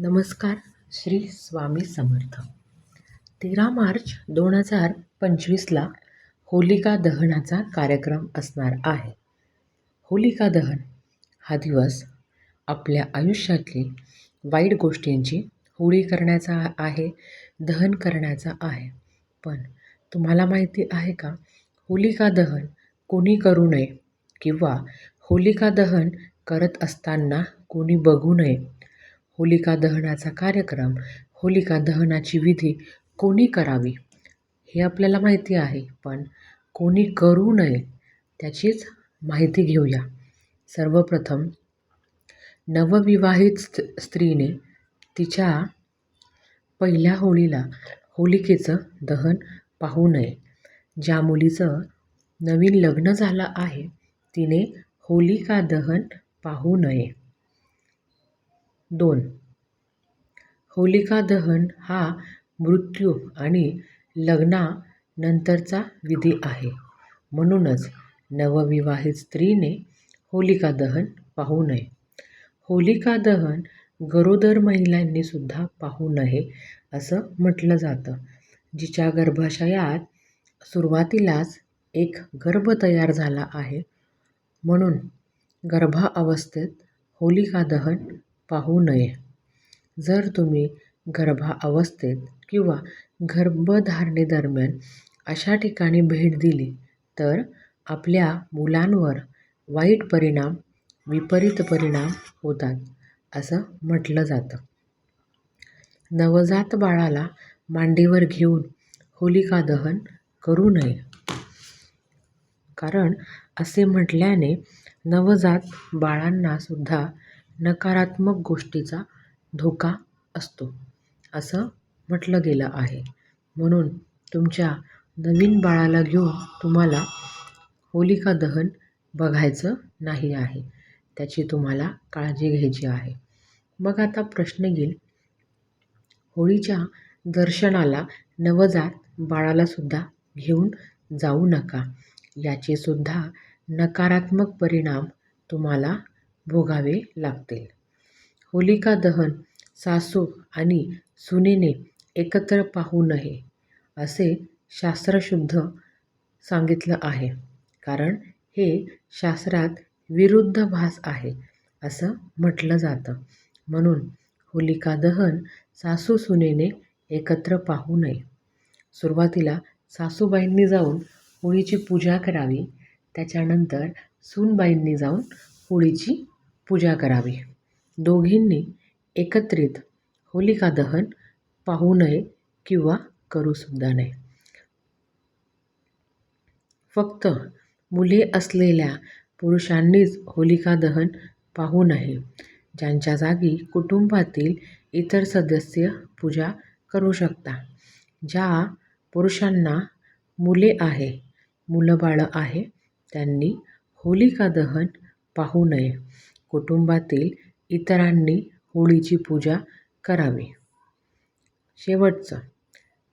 नमस्कार श्री स्वामी समर्थ. तेरा मार्च दोन हजार पंचवीसला होलिका दहनाचा कार्यक्रम असणार आहे. होलिका दहन हा दिवस आपल्या आयुष्यातली वाईट गोष्टींची होळी करण्याचा आहे दहन करण्याचा आहे. पण तुम्हाला माहिती आहे का होलिका दहन कोणी करू नये किंवा होलिका दहन करत असताना कोणी बघू नये होलिका दहनाचा कार्यक्रम होलिका दहनाची विधी कोणी करावी हे आपल्याला माहिती आहे पण कोणी करू नये त्याचीच माहिती घेऊया. सर्वप्रथम नवविवाहित स् स्त्रीने तिच्या पहिल्या होळीला होलिकेचं दहन पाहू नये. ज्या मुलीचं नवीन लग्न झालं आहे तिने होलिका दहन पाहू नये. दोन. होलिका दहन हा मृत्यू आणि लग्नानंतरचा विधी आहे. म्हणूनच नवविवाहित स्त्रीने होलिका दहन पाहू नये. होलिका दहन गरोदर महिलांनी सुद्धा पाहू नये असं म्हटलं जातं जिच्या गर्भाशयात सुरुवातीलाच एक गर्भ तयार झाला आहे. म्हणून गर्भावस्थेत होलिका दहन पाहू नये. जर तुम्ही गर्भाअवस्थेत किंवा गर्भधारणेदरम्यान अशा ठिकाणी भेट दिली तर आपल्या मुलांवर वाईट परिणाम विपरीत परिणाम होतात असं म्हटलं जातं. नवजात बाळाला मांडीवर घेऊन होलिका दहन करू नये. कारण असे म्हटल्याने नवजात बाळांनासुद्धा नकारात्मक गोष्टीचा धोका असतो. असं म्हटलं गेलं आहे. म्हणून तुमच्या नवीन बाळाला घेऊन तुम्हाला होलिका दहन बघायचं नाही आहे. त्याची तुम्हाला काळजी घ्यायची आहे. मग आता प्रश्न येईल. होळीच्या दर्शनाला नवजात बाळालासुद्धा घेऊन जाऊ नका. याचेसुद्धा नकारात्मक परिणाम तुम्हाला भोगावे लागतील. होलिका दहन सासू आणि सुनेने एकत्र पाहू नये असे शास्त्रशुद्ध सांगितलं आहे. कारण हे शास्त्रात विरुद्ध भास आहे असं म्हटलं जातं. म्हणून होलिका दहन सासू सुनेने एकत्र पाहू नये. सुरुवातीला सासूबाईंनी जाऊन होळीची पूजा करावी त्याच्यानंतर सूनबाईंनी जाऊन होळीची पूजा करावी. दोघींनी एकत्रित होलिका दहन पाहू नये किंवा करूसुद्धा नये. फक्त मुले असलेल्या पुरुषांनीच होलिका दहन पाहू नये. ज्यांच्या जागी कुटुंबातील इतर सदस्य पूजा करू शकता. ज्या पुरुषांना मुले आहे मुलंबाळं आहे त्यांनी होलिका दहन पाहू नये. कुटुंबातील इतरांनी होळीची पूजा करावी. शेवटचं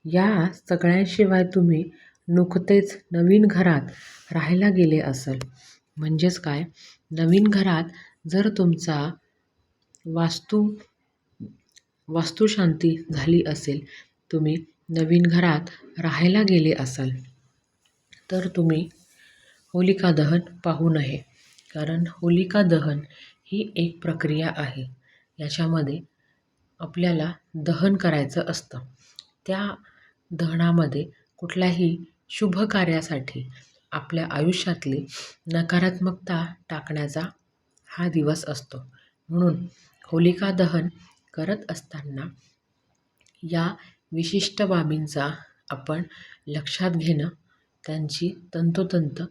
या सगळ्यांशिवाय तुम्ही नुकतेच नवीन घरात राहायला गेले असाल. म्हणजेच काय? नवीन घरात जर तुमचा वास्तू वास्तुशांती झाली असेल तुम्ही नवीन घरात राहायला गेले असाल तर तुम्ही होलिका दहन पाहू नये. कारण होलिका दहन ही एक प्रक्रिया आहे. याच्यामध्ये आपल्याला दहन करायचं असतं. त्या दहनामध्ये कुठल्याही शुभ कार्यासाठी आपल्या आयुष्यातली नकारात्मकता टाकण्याचा हा दिवस असतो. म्हणून होलिका दहन करत असताना या विशिष्ट बाबींचा आपण लक्षात घेणं त्यांची तंतोतंत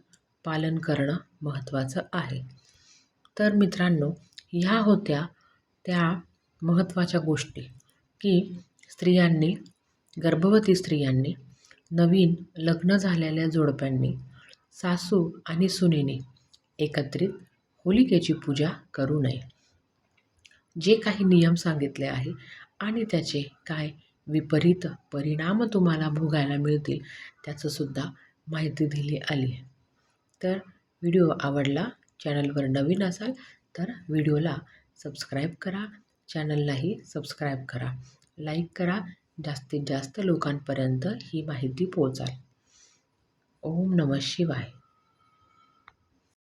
पालन करणं महत्त्वाचं आहे. तर मित्रांनो ह्या होत्या त्या महत्त्वाच्या गोष्टी की स्त्रियांनी गर्भवती स्त्रियांनी नवीन लग्न झालेल्या जोडप्यांनी सासू आणि सुनेने एकत्रित होलिकेची पूजा करू नये. जे काही नियम सांगितले आहे आणि त्याचे काय विपरीत परिणाम तुम्हाला भोगायला मिळतील त्याचंसुद्धा माहिती दिली आली आहे. तर व्हिडिओ आवडला चॅनलवर नवीन असाल तर व्हिडिओला सबस्क्राईब करा चॅनललाही सबस्क्राईब करा. लाईक करा जास्तीत जास्त लोकांपर्यंत ही माहिती पोचाल ओम नम शिवाय.